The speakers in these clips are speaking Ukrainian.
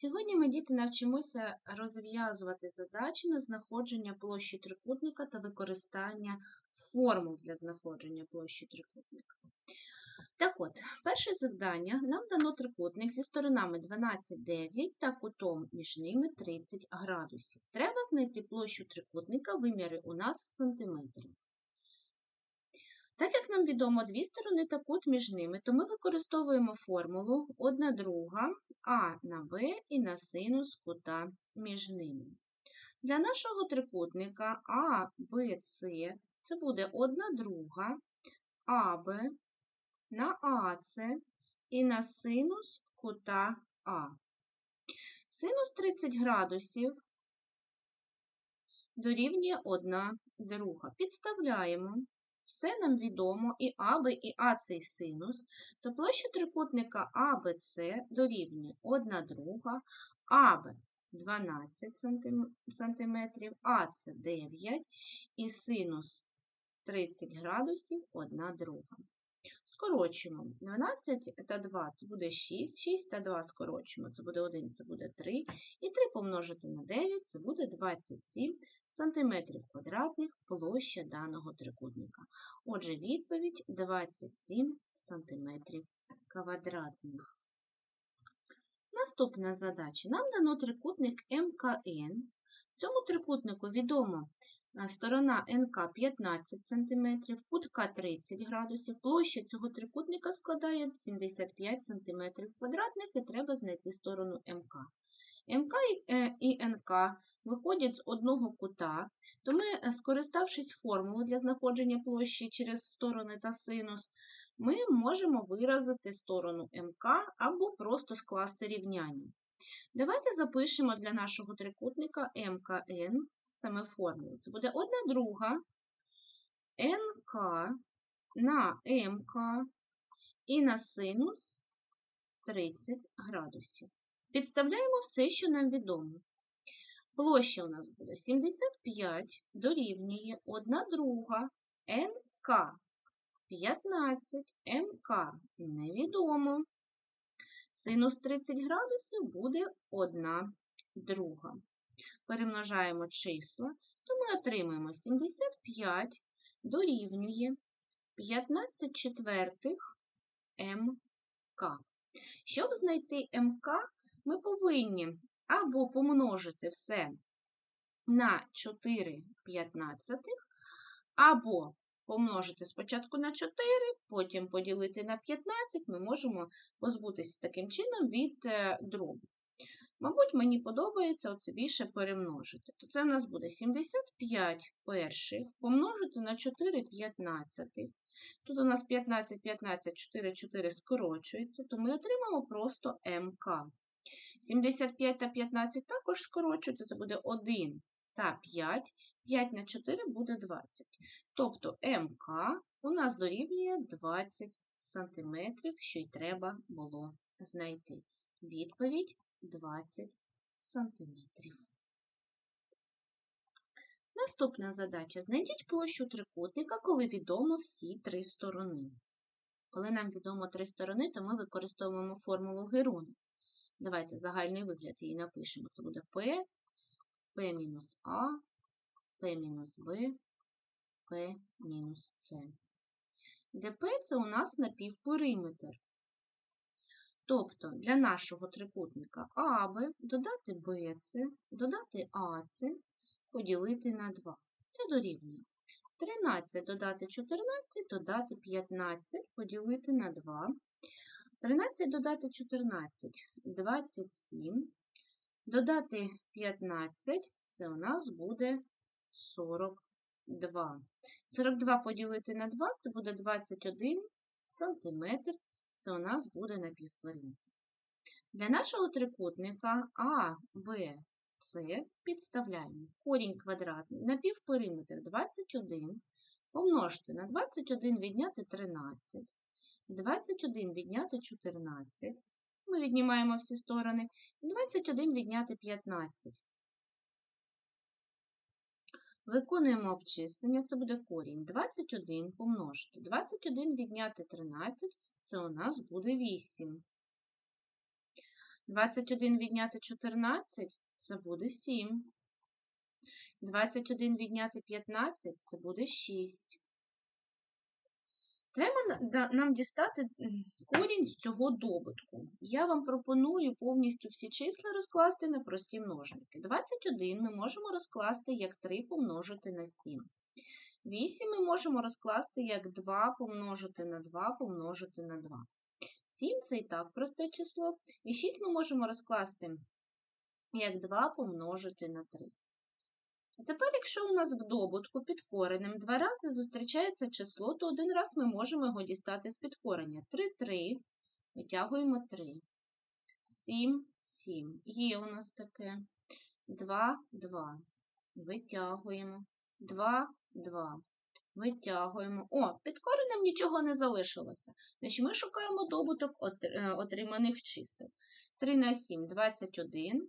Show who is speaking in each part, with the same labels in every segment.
Speaker 1: Сьогодні ми, діти, навчимося розв'язувати задачі на знаходження площі трикутника та використання формул для знаходження площі трикутника. Так от, перше завдання нам дано трикутник зі сторонами 12, 9 та кутом між ними 30 градусів. Треба знайти площу трикутника, виміри у нас в сантиметрах. Так як нам відомо дві сторони та кут між ними, то ми використовуємо формулу 1 друга а на Б і на синус кута між ними. Для нашого трикутника А, це буде 1 друга АБ на АС і на синус кута А. Синус 30 градусів дорівнює 1 друга. Підставляємо все нам відомо і АБ, і А цей синус, то площа трикутника АБЦ дорівнює 1 друга, АБ 12 см, АЦ 9 і синус 30 градусів 1 друга. Скорочуємо 12 та 2 це буде 6, 6 та 2 скорочуємо, це буде 1, це буде 3, і 3 помножити на 9 це буде 27 см квадратних площа даного трикутника. Отже, відповідь 27 см квадратних. Наступна задача. Нам дано трикутник МКН. Цьому трикутнику відомо сторона НК 15 см, кут К 30 градусів, площа цього трикутника складає 75 см квадратних і треба знайти сторону МК. МК і НК е, виходять з одного кута, то ми, е, скориставшись формулою для знаходження площі через сторони та синус, ми можемо виразити сторону МК або просто скласти рівняння. Давайте запишемо для нашого трикутника МКН саме формулу. Це буде 1 друга НК на МК і на синус 30 градусів. Підставляємо все, що нам відомо. Площа у нас буде 75 дорівнює 1 друга НК. 15 МК невідомо. Синус 30 градусів буде 1 друга. Перемножаємо числа, то ми отримаємо 75 дорівнює 15 четвертих МК. Щоб знайти МК, ми повинні або помножити все на 4 п'ятнадцятих, або помножити спочатку на 4, потім поділити на 15, ми можемо позбутися таким чином від е, дробу. Мабуть, мені подобається оце більше перемножити. То це в нас буде 75 перших помножити на 4 п'ятнадцятих. Тут у нас 15, 15, 4, 4 скорочується, то ми отримаємо просто МК. 75 та 15 також скорочуються, це буде 1 та 5, 5 на 4 буде 20. Тобто МК у нас дорівнює 20 см, що й треба було знайти. Відповідь 20 см. Наступна задача. Знайдіть площу трикутника, коли відомо всі три сторони. Коли нам відомо три сторони, то ми використовуємо формулу Герона. Давайте загальний вигляд її напишемо. Це буде P, P мінус А, P С. Де це у нас напівпериметр. Тобто для нашого трикутника АБ додати БЦ, додати АЦ, поділити на 2. Це дорівнює. 13 додати 14, додати 15, поділити на 2. 13 додати 14 27. Додати 15, це у нас буде 42. 42 поділити на 2 це буде 21 см, це у нас буде напівпериметр. Для нашого трикутника А, Б, С підставляємо корінь квадратний на півпериметр 21, помножити на 21 відняти 13. 21 відняти 14. Ми віднімаємо всі сторони. 21 відняти 15. Виконуємо обчислення, це буде корінь. 21 помножити. 21 відняти 13, це у нас буде 8. 21 відняти 14 це буде 7. 21 відняти 15 це буде 6. Треба нам дістати корінь з цього добутку. Я вам пропоную повністю всі числа розкласти на прості множники. 21 ми можемо розкласти як 3 помножити на 7. 8 ми можемо розкласти як 2 помножити на 2 помножити на 2. 7 це і так просте число. І 6 ми можемо розкласти як 2 помножити на 3. А тепер, якщо у нас в добутку під коренем два рази зустрічається число, то один раз ми можемо його дістати з підкорення. 3, 3, витягуємо 3. 7, 7. Є у нас таке. 2, 2. Витягуємо. 2, 2. Витягуємо. О, під коренем нічого не залишилося. Значить, ми шукаємо добуток е, отриманих чисел. 3 на 7 – 21.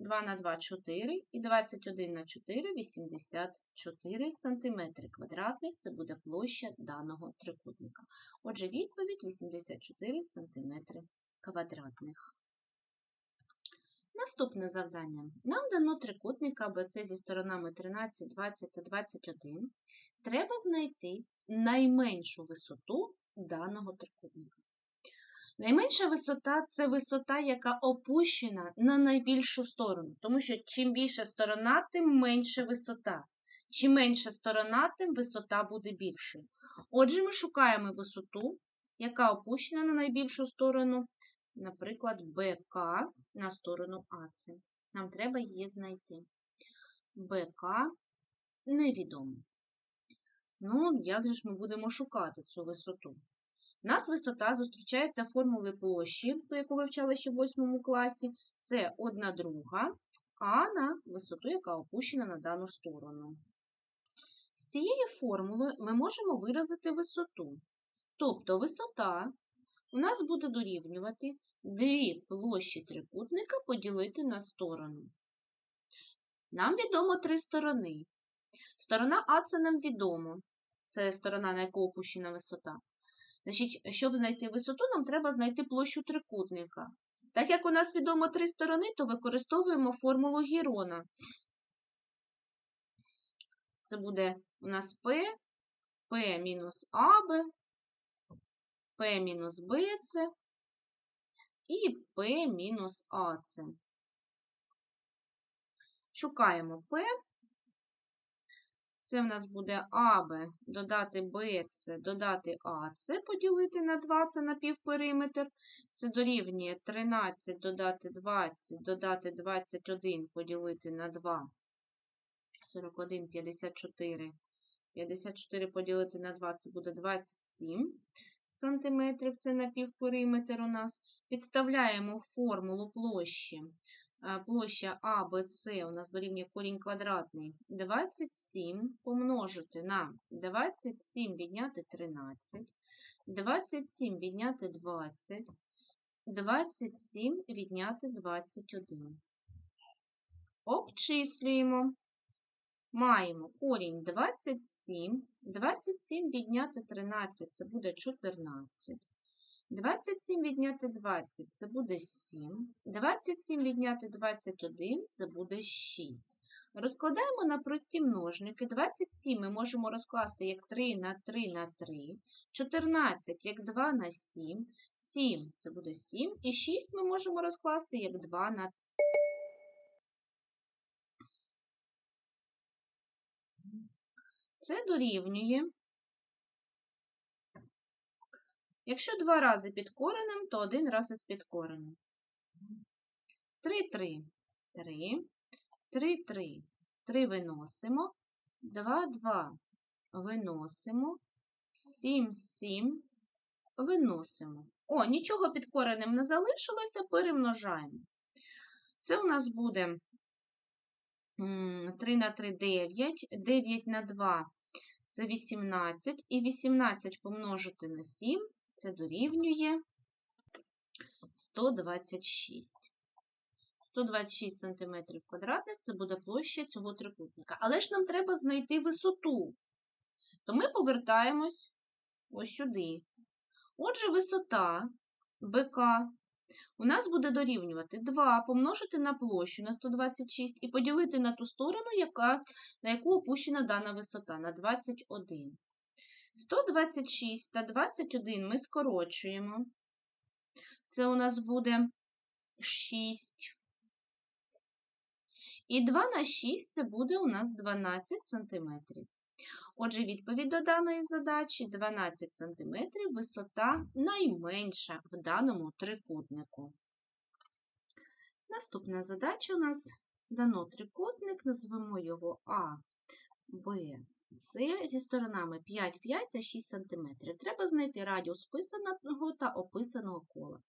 Speaker 1: 2 на 2 – 4 і 21 на 4 – 84 сантиметри квадратних. Це буде площа даного трикутника. Отже, відповідь 84 сантиметри квадратних. Наступне завдання. Нам дано трикутник АБЦ зі сторонами 13, 20 та 21. Треба знайти найменшу висоту даного трикутника. Найменша висота це висота, яка опущена на найбільшу сторону, тому що чим більша сторона, тим менша висота. Чим менша сторона, тим висота буде більшою. Отже, ми шукаємо висоту, яка опущена на найбільшу сторону, наприклад, БК на сторону АЦ. Нам треба її знайти. БК невідомо. Ну, як же ж ми будемо шукати цю висоту? Нас висота зустрічається формули площі, ту, яку вивчали ще в 8 класі. Це 1 друга, а на висоту, яка опущена на дану сторону. З цією формулою ми можемо виразити висоту. Тобто висота у нас буде дорівнювати дві площі трикутника поділити на сторону. Нам відомо три сторони. Сторона А це нам відомо. Це сторона, на яку опущена висота. Значить, щоб знайти висоту, нам треба знайти площу трикутника. Так як у нас відомо три сторони, то використовуємо формулу Гірона. Це буде у нас P, P мінус АБ, P мінус БЦ і P мінус АЦ. Шукаємо P. Це в нас буде АБ додати БЦ, додати АЦ, поділити на 2, це на півпериметр. Це дорівнює 13 додати 20, додати 21, поділити на 2. 41, 54. 54 поділити на 2, це буде 27 сантиметрів, це на півпериметр у нас. Підставляємо формулу площі. Площа АБЦ у нас дорівнює корінь квадратний 27 помножити на 27 відняти 13, 27 відняти 20, 27 відняти 21. Обчислюємо. Маємо корінь 27, 27 відняти 13 це буде 14. 27 відняти 20 це буде 7. 27 відняти 21 це буде 6. Розкладаємо на прості множники. 27 ми можемо розкласти як 3 на 3 на 3, 14 як 2 на 7, 7 це буде 7, і 6 ми можемо розкласти як 2 на 3. Це дорівнює. Якщо два рази під коренем, то один раз із під коренем. 3, 3, 3, 3, 3, 3 виносимо, 2, 2 виносимо, 7, 7 виносимо. О, нічого під коренем не залишилося, перемножаємо. Це у нас буде 3 на 3 – 9, 9 на 2 – це 18, і 18 помножити на 7 – це дорівнює 126. 126 см квадратних – це буде площа цього трикутника. Але ж нам треба знайти висоту. То ми повертаємось ось сюди. Отже, висота БК у нас буде дорівнювати 2 помножити на площу на 126 і поділити на ту сторону, яка, на яку опущена дана висота, на 21. 126 та 21 ми скорочуємо. Це у нас буде 6. І 2 на 6 це буде у нас 12 см. Отже, відповідь до даної задачі 12 см висота найменша в даному трикутнику. Наступна задача у нас дано трикутник, назвемо його А, Б, С зі сторонами 5, 5 та 6 см. Треба знайти радіус писаного та описаного кола.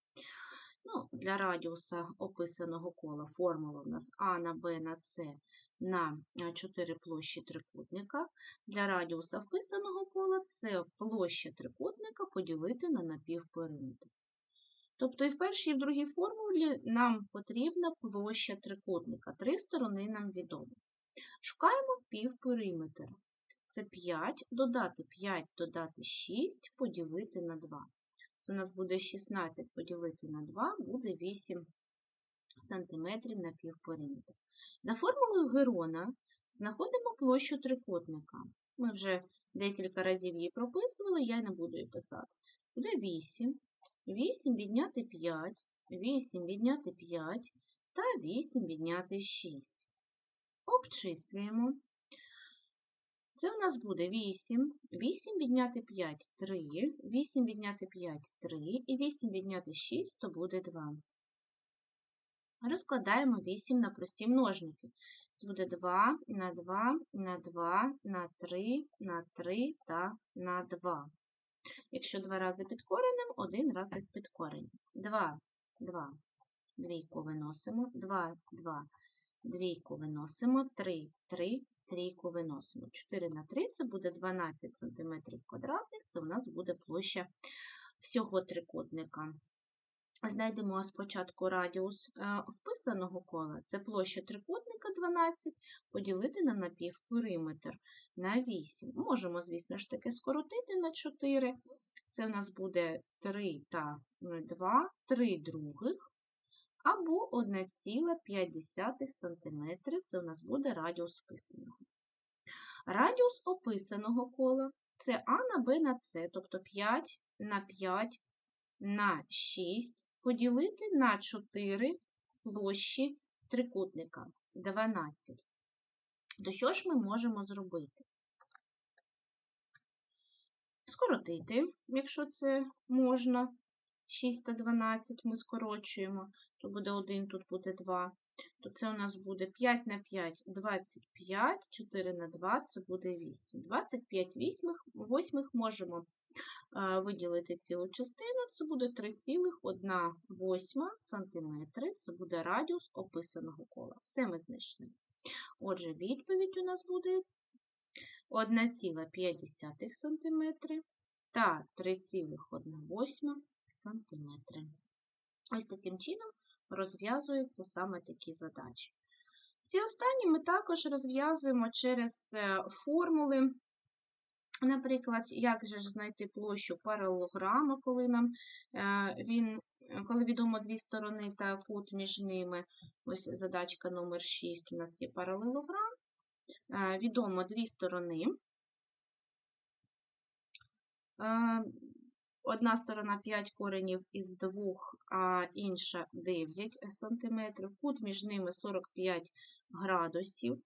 Speaker 1: Ну, Для радіуса описаного кола формула у нас А на Б на С на 4 площі трикутника. Для радіуса вписаного кола це площа трикутника поділити на напівпериметр. Тобто і в першій, і в другій формулі нам потрібна площа трикутника. Три сторони нам відомі. Шукаємо півпериметр. Це 5, додати 5, додати 6, поділити на 2. Це у нас буде 16 поділити на 2, буде 8 см на півпериметр. За формулою Герона знаходимо площу трикутника. Ми вже декілька разів її прописували, я не буду її писати. Буде 8. 8 відняти 5, 8 відняти 5 та 8 відняти 6. Обчислюємо. Це у нас буде 8, 8 відняти 5 3, 8 відняти 5 3 і 8 відняти 6 то буде 2. Розкладаємо 8 на прості множники. Це буде 2 на 2 на 2 на 3 на 3 та на 2. Якщо два рази під коренем, один раз із підкоренням. 2, 2, двійку виносимо, 2, 2, двійку виносимо, 3, 3, трійку виносимо. 4 на 3 це буде 12 см квадратних, це у нас буде площа всього трикутника. Знайдемо спочатку радіус е, вписаного кола, це площа трикутника 12, поділити на напівпериметр на 8. Можемо, звісно ж таки, скоротити на 4. Це у нас буде 3 та 2, 3 других, або 1,5 см, це у нас буде радіус вписаного. Радіус описаного кола це А на Б на С, тобто 5 на 5 на 6 поділити на 4 площі трикутника 12. То що ж ми можемо зробити? Скоротити, якщо це можна, 6 та 12 ми скорочуємо, то буде 1, тут буде 2. То це у нас буде 5 на 5 25, 4 на 2 це буде 8. 25 восьмих можемо виділити цілу частину, це буде 3,1 см, це буде радіус описаного кола. Все ми знайшли. Отже, відповідь у нас буде 1,5 см та 3,1 см. Ось таким чином розв'язуються саме такі задачі. Всі останні ми також розв'язуємо через е, формули. Наприклад, як же ж знайти площу паралелограма, коли нам е, він, коли відомо дві сторони та кут між ними. Ось задачка номер 6 у нас є паралелограм. Е, відомо дві сторони. Е, одна сторона 5 коренів із 2, а інша 9 см. Кут між ними 45 градусів.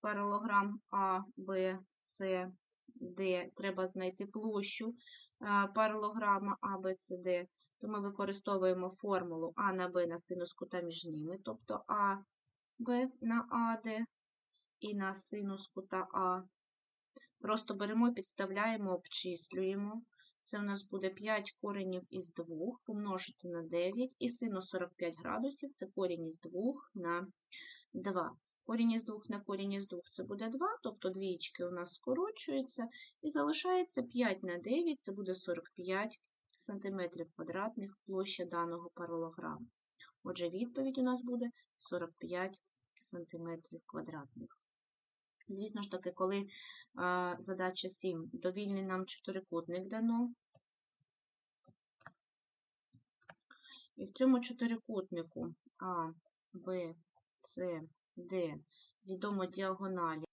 Speaker 1: Паралограм А, Б, С де треба знайти площу паралограма ABCD, то ми використовуємо формулу А на Б на синус кута між ними, тобто А, Б на АД і на синус кута А. Просто беремо, підставляємо, обчислюємо. Це у нас буде 5 коренів із 2 помножити на 9 і синус 45 градусів це корінь із 2 на 2. Корінь із 2 на корінь із 2 це буде 2, тобто двічки у нас скорочуються, і залишається 5 на 9, це буде 45 см квадратних площа даного паралограму. Отже, відповідь у нас буде 45 см квадратних. Звісно ж таки, коли а, задача 7 довільний нам чотирикутник дано, І в цьому чотирикутнику А, Б, С, Д відомо діагоналі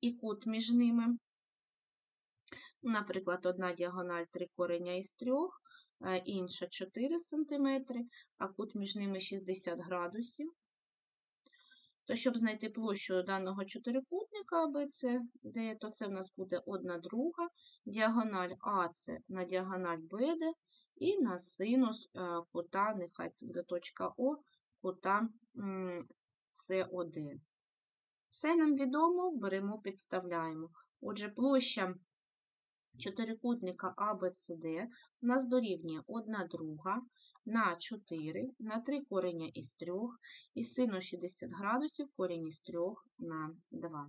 Speaker 1: і кут між ними. Наприклад, одна діагональ 3 кореня із 3, інша 4 см, а кут між ними 60 градусів. То, щоб знайти площу даного чотирикутника ABCD, то це в нас буде 1 друга, діагональ АЦ на діагональ БД і на синус е, кута, нехай це буде точка О, кута СОД. Все нам відомо, беремо, підставляємо. Отже, площа чотирикутника ABCD у нас дорівнює 1 друга на 4, на 3 корення із 3, і синус 60 градусів корінь із 3 на 2.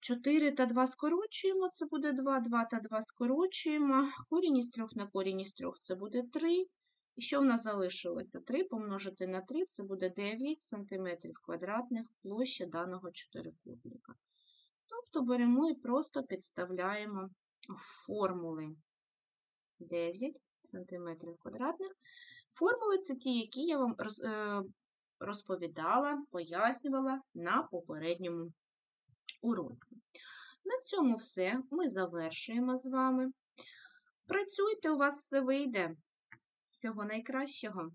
Speaker 1: 4 та 2 скорочуємо, це буде 2, 2 та 2 скорочуємо, корінь із 3 на корінь із 3 це буде 3. І що в нас залишилося? 3 помножити на 3 це буде 9 см квадратних площа даного чотирикутника. Тобто беремо і просто підставляємо формули 9 см квадратних. Формули це ті, які я вам е, розповідала, пояснювала на попередньому уроці. На цьому все. Ми завершуємо з вами. Працюйте, у вас все вийде. Всього найкращого!